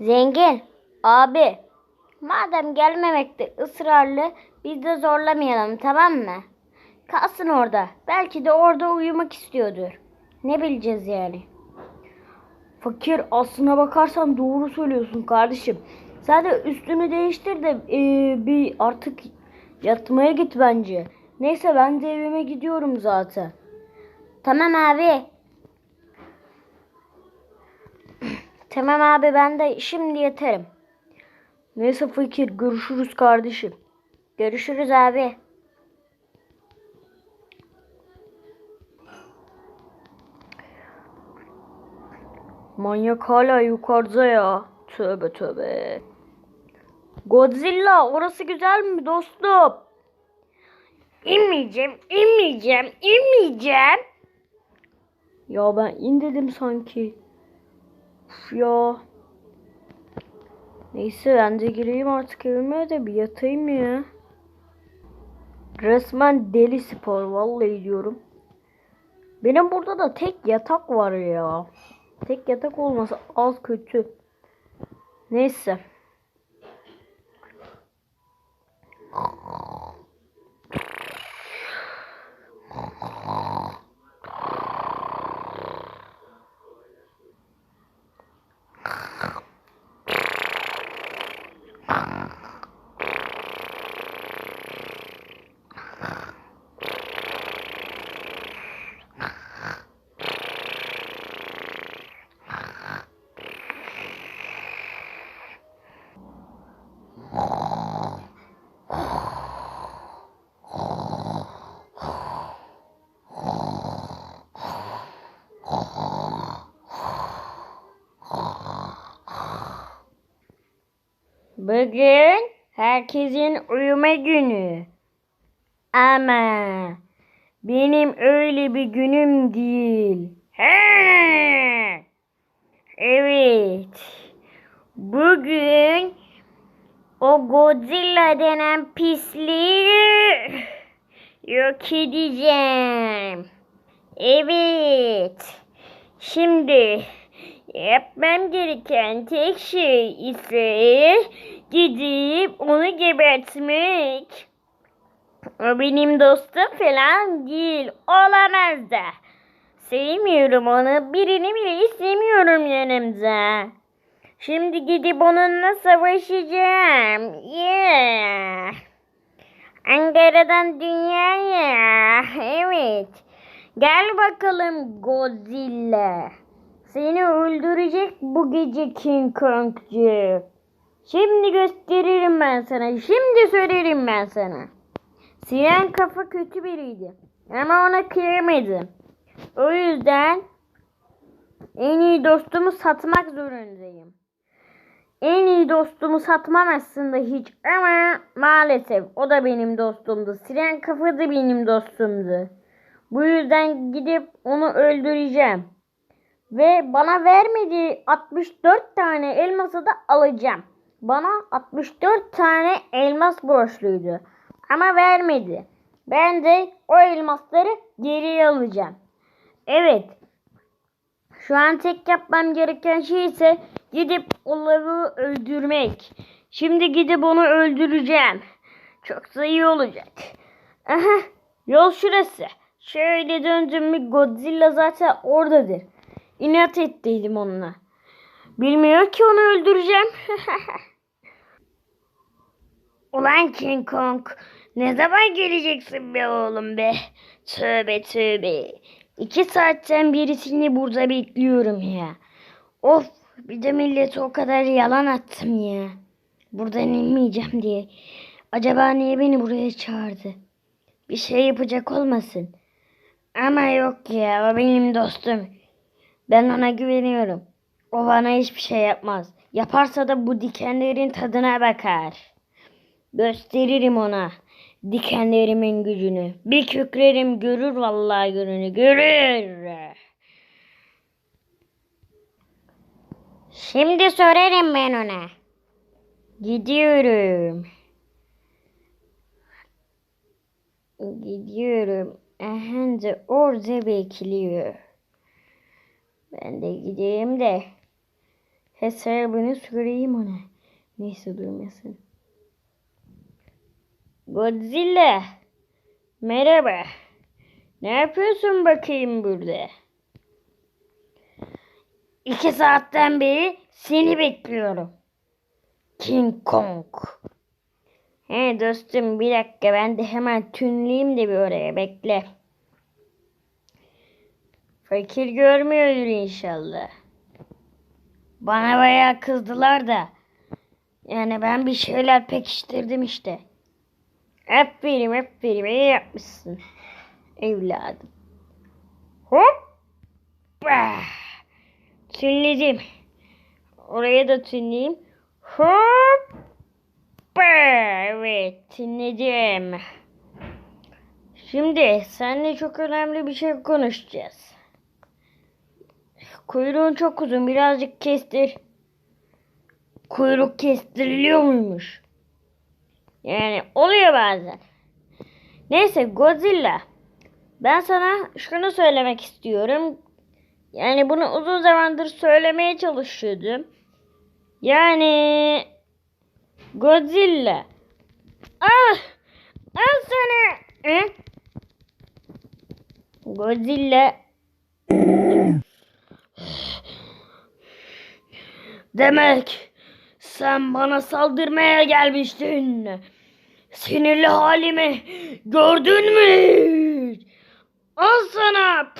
Zengin, abi. Madem gelmemekte ısrarlı, biz de zorlamayalım tamam mı? Kalsın orada. Belki de orada uyumak istiyordur. Ne bileceğiz yani? Fakir aslına bakarsan doğru söylüyorsun kardeşim. Sen de üstünü değiştir de eee, bir artık yatmaya git bence. Neyse ben de evime gidiyorum zaten. Tamam abi. Tamam abi ben de şimdi yatarım. Neyse fakir görüşürüz kardeşim. Görüşürüz abi. Manyak hala yukarıda ya. Tövbe tövbe. Godzilla orası güzel mi dostum? İnmeyeceğim, inmeyeceğim, inmeyeceğim. Ya ben in dedim sanki. Uf ya. Neyse ben de gireyim artık evime de bir yatayım ya. Resmen deli spor vallahi diyorum. Benim burada da tek yatak var ya. Tek yatak olması az kötü. Neyse. Bugün herkesin uyuma günü. Ama benim öyle bir günüm değil. He! Evet. Bugün o Godzilla denen pisliği yok edeceğim. Evet. Şimdi yapmam gereken tek şey ise gidip onu gebertmek. O benim dostum falan değil. Olamaz da. Sevmiyorum onu. Birini bile istemiyorum yanımda. Şimdi gidip onunla savaşacağım. Yeah. Ankara'dan dünyaya. Evet. Gel bakalım Godzilla. Seni öldürecek bu gece King Kong'cu. Şimdi gösteririm ben sana. Şimdi söylerim ben sana. Siren kafa kötü biriydi. Ama ona kıyamadım. O yüzden en iyi dostumu satmak zorundayım. En iyi dostumu satmam aslında hiç ama maalesef o da benim dostumdu. Siren kafa da benim dostumdu. Bu yüzden gidip onu öldüreceğim. Ve bana vermediği 64 tane elması da alacağım. Bana 64 tane elmas borçluydu. Ama vermedi. Ben de o elmasları geriye alacağım. Evet. Şu an tek yapmam gereken şey ise gidip onları öldürmek. Şimdi gidip onu öldüreceğim. Çok da iyi olacak. Aha, yol şurası. Şöyle döndüm mü Godzilla zaten oradadır. İnat ettiydim onunla. Bilmiyor ki onu öldüreceğim. Ulan King Kong ne zaman geleceksin be oğlum be? Tövbe tövbe. İki saatten birisini burada bekliyorum ya. Of bir de millete o kadar yalan attım ya. Buradan inmeyeceğim diye. Acaba niye beni buraya çağırdı? Bir şey yapacak olmasın. Ama yok ya o benim dostum. Ben ona güveniyorum. O bana hiçbir şey yapmaz. Yaparsa da bu dikenlerin tadına bakar. Gösteririm ona dikenlerimin gücünü. Bir kükrerim görür vallahi gününü. Görür. Şimdi sorarım ben ona. Gidiyorum. Gidiyorum. Aha da orada bekliyor. Ben de gideyim de hesabını sorayım ona. Neyse durmasın. Godzilla. Merhaba. Ne yapıyorsun bakayım burada? İki saatten beri seni bekliyorum. King Kong. He dostum bir dakika ben de hemen tünleyeyim de bir oraya bekle. Fakir görmüyordur inşallah. Bana bayağı kızdılar da. Yani ben bir şeyler pekiştirdim işte. Aferin aferin iyi yapmışsın. Evladım. Hoppa. Tünledim. Oraya da tünleyeyim. Hoppa. Evet tünledim. Şimdi seninle çok önemli bir şey konuşacağız. Kuyruğun çok uzun birazcık kestir. Kuyruk kestiriliyor muymuş? Yani oluyor bazen. Neyse Godzilla. Ben sana şunu söylemek istiyorum. Yani bunu uzun zamandır söylemeye çalışıyordum. Yani Godzilla. Ah! Al sana. Godzilla. Demek sen bana saldırmaya gelmiştin. Sinirli halimi gördün mü? Al sana.